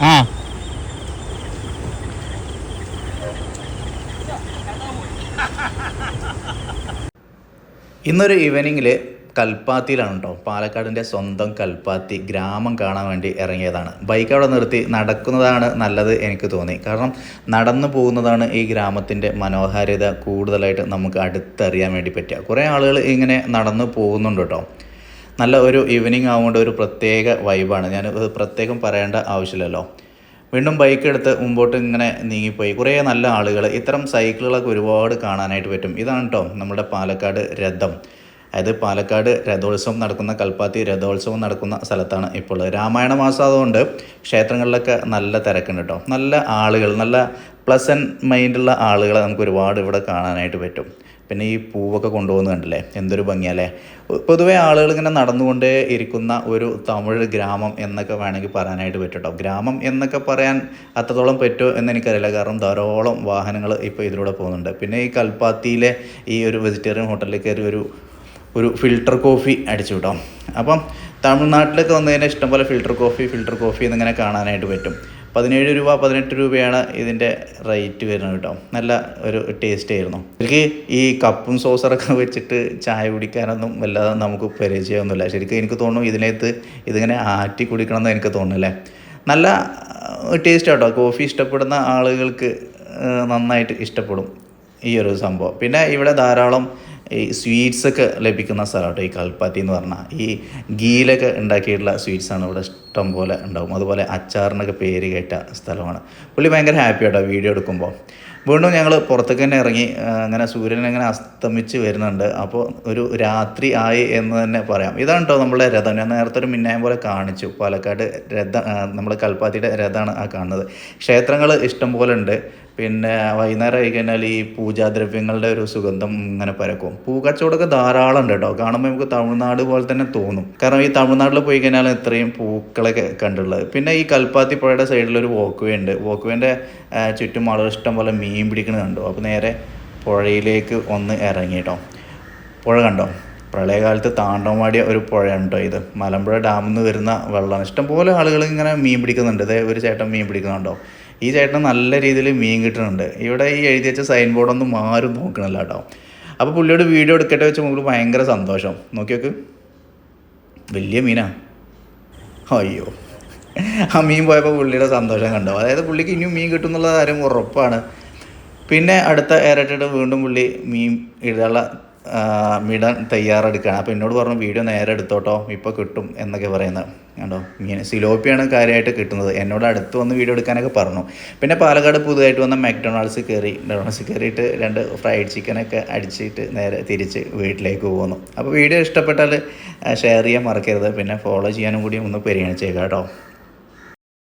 ആ. ഇന്നൊരു ഈവനിങ്ങിൽ കൽപ്പാത്തിയിലാണ് കേട്ടോ പാലക്കാടിന്റെ സ്വന്തം കൽപ്പാത്തി ഗ്രാമം കാണാൻ വേണ്ടി ഇറങ്ങിയതാണ്. ബൈക്ക് അവിടെ നിർത്തി നടക്കുന്നതാണ് നല്ലത് എനിക്ക് തോന്നി. കാരണം നടന്നു പോകുന്നതാണ് ഈ ഗ്രാമത്തിന്റെ മനോഹാരിത കൂടുതലായിട്ട് നമുക്ക് അടുത്തറിയാൻ വേണ്ടി പറ്റുക. കുറേ ആളുകൾ ഇങ്ങനെ നടന്നു പോകുന്നുണ്ട് കേട്ടോ. നല്ല ഒരു ഈവനിങ് ആവുകൊണ്ട് ഒരു പ്രത്യേക വൈബാണ് ഞാൻ പ്രത്യേകം പറയേണ്ട ആവശ്യമില്ലല്ലോ. വീണ്ടും ബൈക്ക് എടുത്ത് മുമ്പോട്ട് ഇങ്ങനെ നീങ്ങിപ്പോയി. കുറേ നല്ല ആളുകൾ ഇത്തരം സൈക്കിളുകളൊക്കെ ഒരുപാട് കാണാനായിട്ട് പറ്റും. ഇതാണ് കേട്ടോ നമ്മുടെ പാലക്കാട് രഥം. അതായത് പാലക്കാട് രഥോത്സവം നടക്കുന്ന കൽപ്പാത്തി രഥോത്സവം നടക്കുന്ന സ്ഥലത്താണ് ഇപ്പോൾ. രാമായണ മാസം അതുകൊണ്ട് ക്ഷേത്രങ്ങളിലൊക്കെ നല്ല തിരക്കുണ്ട് കേട്ടോ നല്ല ആളുകൾ നല്ല പ്ലസൻ മൈൻഡുള്ള ആളുകളെ നമുക്ക് ഒരുപാട് ഇവിടെ കാണാനായിട്ട് പറ്റും. പിന്നെ ഈ പൂവൊക്കെ കൊണ്ടുപോകുന്നത് കണ്ടില്ലേ? എന്തൊരു ഭംഗിയല്ലേ? പൊതുവേ ആളുകൾ ഇങ്ങനെ നടന്നുകൊണ്ടേ ഇരിക്കുന്ന ഒരു തമിഴ് ഗ്രാമം എന്നൊക്കെ വേണമെങ്കിൽ പറയാനായിട്ട് പറ്റും കേട്ടോ ഗ്രാമം എന്നൊക്കെ പറയാൻ അത്രത്തോളം പറ്റുമോ എന്ന് എനിക്കറിയില്ല. കാരണം ധാരാളം വാഹനങ്ങൾ ഇപ്പോൾ ഇതിലൂടെ പോകുന്നുണ്ട്. പിന്നെ ഈ കൽപ്പാത്തിയിലെ ഈ ഒരു വെജിറ്റേറിയൻ ഹോട്ടലിൽ കയറി ഒരു ഒരു ഫിൽട്ടർ കോഫി അടിച്ചു കേട്ടോ. അപ്പം തമിഴ്നാട്ടിലൊക്കെ വന്നു ഇഷ്ടംപോലെ ഫിൽട്ടർ കോഫി ഫിൽട്ടർ കോഫി എന്നിങ്ങനെ കാണാനായിട്ട് പറ്റും. പതിനേഴ് രൂപ പതിനെട്ട് രൂപയാണ് ഇതിന്റെ റേറ്റ് വരുന്നത് കേട്ടോ. നല്ല ഒരു ടേസ്റ്റ് ആയിരുന്നു. എനിക്ക് ഈ കപ്പും സോസറൊക്കെ വെച്ചിട്ട് ചായ കുടിക്കാനൊന്നും വല്ലാതെ നമുക്ക് പരിചയമൊന്നുമില്ല. ശരിക്കും എനിക്ക് തോന്നുന്നു ഇതിനകത്ത് ഇതിങ്ങനെ ആറ്റി കുടിക്കണം എന്ന് എനിക്ക് തോന്നുന്നില്ലേ നല്ല ടേസ്റ്റ് കേട്ടോ കോഫി ഇഷ്ടപ്പെടുന്ന ആളുകൾക്ക് നന്നായിട്ട് ഇഷ്ടപ്പെടും ഈ ഒരു സംഭവം. പിന്നെ ഇവിടെ ധാരാളം ഈ സ്വീറ്റ്സ് ഒക്കെ ലഭിക്കുന്ന സ്ഥലമാണ് ഈ കൽപ്പാത്തി എന്ന് പറഞ്ഞാൽ ഈ ഗീലൊക്കെ ഉണ്ടാക്കിയിട്ടുള്ള സ്വീറ്റ്സാണ് ഇവിടെ ഇഷ്ടം പോലെ ഉണ്ടാവും. അതുപോലെ അച്ചാറിനൊക്കെ പേര് കേട്ട സ്ഥലമാണ്. പുള്ളി ഭയങ്കര ഹാപ്പി ആട്ടോ വീഡിയോ എടുക്കുമ്പോൾ വീണ്ടും ഞങ്ങൾ പുറത്തേക്ക് തന്നെ ഇറങ്ങി അങ്ങനെ സൂര്യൻ അങ്ങനെ അസ്തമിച്ച് വരുന്നുണ്ട്. അപ്പോൾ ഒരു രാത്രി ആയി എന്ന് തന്നെ പറയാം. ഇതാണ് കേട്ടോ നമ്മുടെ രഥം. ഞാൻ നേരത്തെ ഒരു മിന്നായം പോലെ കാണിച്ചു. പാലക്കാട് രഥ നമ്മൾ കൽപ്പാത്തിയുടെ രഥമാണ് ആ കാണുന്നത്. ക്ഷേത്രങ്ങൾ ഇഷ്ടം പോലെ ഉണ്ട്. പിന്നെ വൈകുന്നേരം ആയി കഴിഞ്ഞാൽ ഈ പൂജാദ്രവ്യങ്ങളുടെ ഒരു സുഗന്ധം ഇങ്ങനെ പരക്കും. പൂക്കച്ചവടമൊക്കെ ധാരാളം ഉണ്ട് കേട്ടോ. കാണുമ്പോൾ നമുക്ക് തമിഴ്നാട് പോലെ തന്നെ തോന്നും. കാരണം ഈ തമിഴ്നാട്ടിൽ പോയി കഴിഞ്ഞാൽ ഇത്രയും പൂക്കളൊക്കെ കണ്ടുള്ളത്. പിന്നെ ഈ കൽപ്പാത്തി പുഴയുടെ സൈഡിൽ ഒരു വോക്ക് വേ ഉണ്ട് വോക്ക് വേന്റെ ചുറ്റും ആളുകൾ ഇഷ്ടം പോലെ മീൻ പിടിക്കുന്നത് കണ്ടു. അപ്പോൾ നേരെ പുഴയിലേക്ക് ഒന്ന് ഇറങ്ങി കേട്ടോ. പുഴ കണ്ടോ? പ്രളയകാലത്ത് താണ്ടവമാടിയ ഒരു പുഴയാണ് കേട്ടോ ഇത്. മലമ്പുഴ ഡാമിൽ നിന്ന് വരുന്ന വെള്ളമാണ്. ഇഷ്ടംപോലെ ആളുകൾ ഇങ്ങനെ മീൻ പിടിക്കുന്നുണ്ട്. ഇതേ ഒരു ചേട്ടൻ മീൻ പിടിക്കുന്നുണ്ടോ? ഈ ചേട്ടൻ നല്ല രീതിയിൽ മീൻ കിട്ടുന്നുണ്ട്. ഇവിടെ ഈ എഴുതി വെച്ച സൈൻ ബോർഡൊന്നും ആരും നോക്കണില്ല കേട്ടോ. അപ്പോൾ പുള്ളിയോട് വീഡിയോ എടുക്കട്ടെ വെച്ച് നമുക്ക് ഭയങ്കര സന്തോഷം. നോക്കി നോക്ക്. വലിയ മീനാ. അയ്യോ. ആ മീൻ പോയപ്പോൾ പുള്ളിയുടെ സന്തോഷം കണ്ടോ. അതായത് പുള്ളിക്ക് ഇനിയും മീൻ കിട്ടുന്നുള്ള കാര്യം ഉറപ്പാണ്. പിന്നെ അടുത്ത ഏറട്ടിട്ട് വീണ്ടും പുള്ളി മീൻ ഇടാനുള്ള മിടാൻ തയ്യാറെടുക്കുകയാണ്. അപ്പോൾ എന്നോട് പറഞ്ഞു വീഡിയോ നേരെ എടുത്തോട്ടോ ഇപ്പോൾ കിട്ടും എന്നൊക്കെ പറയുന്നത്. കണ്ടോ? മീൻ സിലോപ്പിയാണ് കാര്യമായിട്ട് കിട്ടുന്നത്. എന്നോട് അടുത്ത് വന്ന് വീഡിയോ എടുക്കാനൊക്കെ പറഞ്ഞു. പിന്നെ പാലക്കാട് പുതുതായിട്ട് വന്ന മക്ഡൊണാൾഡ്സ് കയറി മക്ഡൊണാൾഡ്സ് കയറിയിട്ട് രണ്ട് ഫ്രൈഡ് ചിക്കനൊക്കെ അടിച്ചിട്ട് നേരെ തിരിച്ച് വീട്ടിലേക്ക് പോകുന്നു. അപ്പോൾ വീഡിയോ ഇഷ്ടപ്പെട്ടാൽ ഷെയർ ചെയ്യാൻ മറക്കരുത്. പിന്നെ ഫോളോ ചെയ്യാനും കൂടി ഒന്ന് പരിഗണിച്ചേക്കാം കേട്ടോ.